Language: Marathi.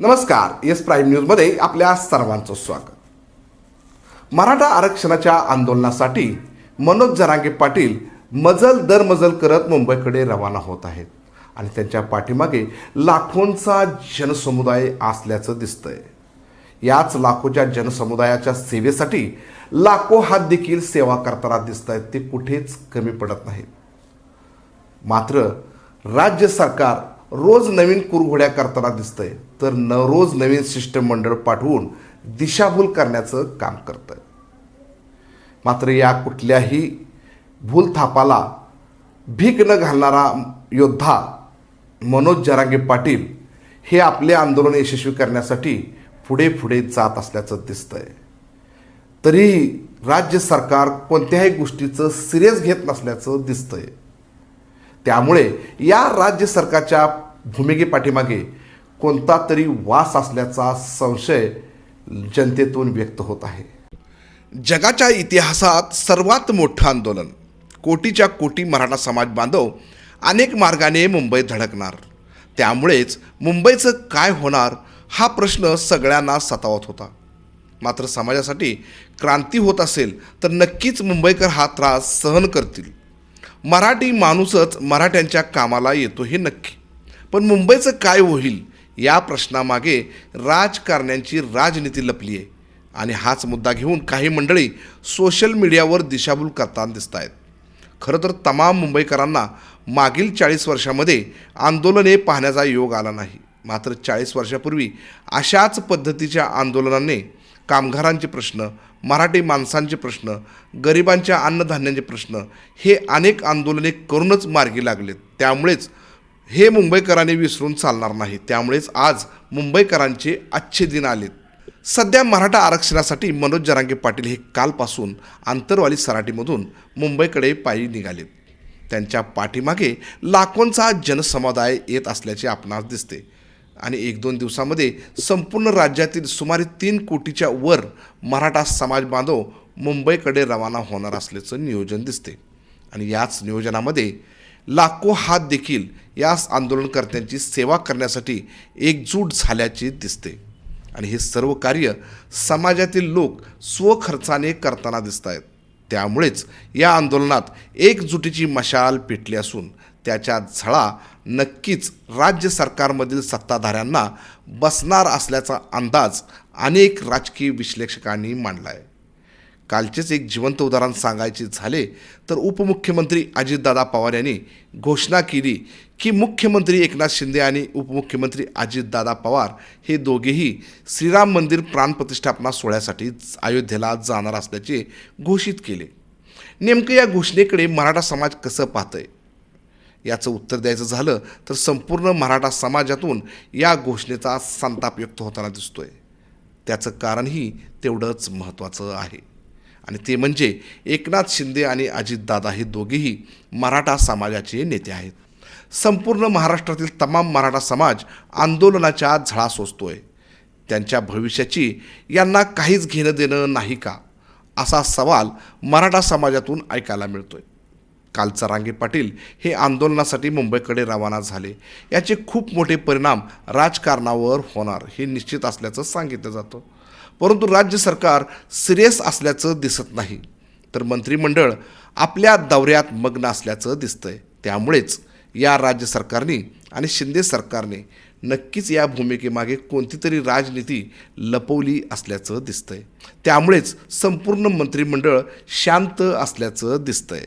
नमस्कार येस प्राईम न्यूजमध्ये आपल्या सर्वांचं स्वागत. मराठा आरक्षणाच्या आंदोलनासाठी मनोज जरांगे पाटील मजल दर मजल करत मुंबईकडे रवाना होत आहेत आणि त्यांच्या पाठीमागे लाखोंचा जनसमुदाय असल्याचं दिसतंय. याच लाखोच्या जनसमुदायाच्या सेवेसाठी लाखो हात देखील सेवा करताना दिसत आहेत ते कुठेच कमी पडत नाहीत. मात्र राज्य सरकार रोज नवीन कुरघोड्या करताना दिसतंय. तर न रोज नवीन शिष्टमंडळ पाठवून दिशाभूल करण्याचं काम करतंय. मात्र या कुठल्याही भूलथापाला भीक न घालणारा योद्धा मनोज जरांगे पाटील हे आपले आंदोलन यशस्वी करण्यासाठी पुढे पुढे जात असल्याचं दिसतंय. तरीही राज्य सरकार कोणत्याही गोष्टीचं सिरियस घेत नसल्याचं दिसतंय. त्यामुळे या राज्य सरकारच्या भूमिकेपाठीमागे कोणता तरी वास असल्याचा संशय जनतेतून व्यक्त होत आहे. जगाच्या इतिहासात सर्वात मोठं आंदोलन कोटीच्या कोटी मराठा समाज बांधव अनेक मार्गाने मुंबईत धडकणार. त्यामुळेच मुंबईचं काय होणार हा प्रश्न सगळ्यांना सतावत होता. मात्र समाजासाठी क्रांती होत असेल तर नक्कीच मुंबईकर हा त्रास सहन करतील. मराठी माणूसच मराठ्यांच्या कामाला येतो हे नक्की. पण मुंबईचं काय होईल या प्रश्नामागे राजकारण्यांची राजनीती लपली आहे. आणि हाच मुद्दा घेऊन काही मंडळी सोशल मीडियावर दिशाभूल करताना दिसत आहेत खरं तर तमाम मुंबईकरांना मागील चाळीस वर्षामध्ये आंदोलने पाहण्याचा योग आला नाही. मात्र चाळीस वर्षापूर्वी अशाच पद्धतीच्या आंदोलनाने कामगारांचे प्रश्न मराठी माणसांचे प्रश्न गरिबांच्या अन्नधान्यांचे प्रश्न हे अनेक आंदोलने करूनच मार्गी लागलेत. त्यामुळेच हे मुंबईकरांनी विसरून चालणार नाही. त्यामुळेच आज मुंबईकरांचे अच्छे दिन आलेत. सध्या मराठा आरक्षणासाठी मनोज जरांगे पाटील हे कालपासून आंतरवाली सराटीमधून मुंबईकडे पायी निघालेत. त्यांच्या पाठीमागे लाखोंचा जनसमुदाय येत असल्याचे आपणास दिसते. आणि एक दोन दिवसामध्ये संपूर्ण राज्यातील सुमारे तीन कोटीच्या वर मराठा समाज बांधव मुंबईकडे रवाना होणार असल्याचं नियोजन दिसते. आणि याच नियोजनामध्ये लाखो हात देखील याच आंदोलनकर्त्यांची सेवा करण्यासाठी एकजूट झाल्याचे दिसते. आणि हे सर्व कार्य समाजातील लोक स्वखर्चाने करताना दिसत आहेत त्यामुळेच या आंदोलनात एकजुटीची मशाल पेटली असून त्याच्या झळा नक्कीच राज्य सरकारमधील सत्ताधाऱ्यांना बसणार असल्याचा अंदाज अनेक राजकीय विश्लेषकांनी मांडला आहे कालचेच एक जिवंत उदाहरण सांगायचे झाले तर उपमुख्यमंत्री अजितदादा पवार यांनी घोषणा केली की मुख्यमंत्री एकनाथ शिंदे आणि उपमुख्यमंत्री अजितदादा पवार हे दोघेही श्रीराम मंदिर प्राणप्रतिष्ठापना सोहळ्यासाठी अयोध्येला जाणार असल्याचे घोषित केले. नेमकं या घोषणेकडे मराठा समाज कसं पाहतंय? याचं उत्तर द्यायचं झालं तर संपूर्ण मराठा समाजातून या घोषणेचा संताप व्यक्त होताना दिसतोय. त्याचं कारणही तेवढंच महत्त्वाचं आहे. आणि ते म्हणजे एकनाथ शिंदे आणि अजितदादा हे दोघेही मराठा समाजाचे नेते आहेत. संपूर्ण महाराष्ट्रातील तमाम मराठा समाज आंदोलनाच्या झळा सोसतोय. त्यांच्या भविष्याची यांना काहीच घेणं देणं नाही का? असा सवाल मराठा समाजातून ऐकायला मिळतोय. काल चरांगे पाटील हे आंदोलनासाठी मुंबईकडे रवाना झाले. याचे खूप मोठे परिणाम राजकारणावर होणार हे निश्चित असल्याचं सांगितलं जातं. परंतु राज्य सरकार सिरियस असल्याचं दिसत नाही. तर मंत्रिमंडळ आपल्या दौऱ्यात मग्न असल्याचं दिसतंय. त्यामुळेच या राज्य सरकारने आणि शिंदे सरकारने नक्कीच या भूमिकेमागे कोणती तरी राजनीती लपवली असल्याचं दिसतंय. त्यामुळेच संपूर्ण मंत्रिमंडळ शांत असल्याचं दिसतंय.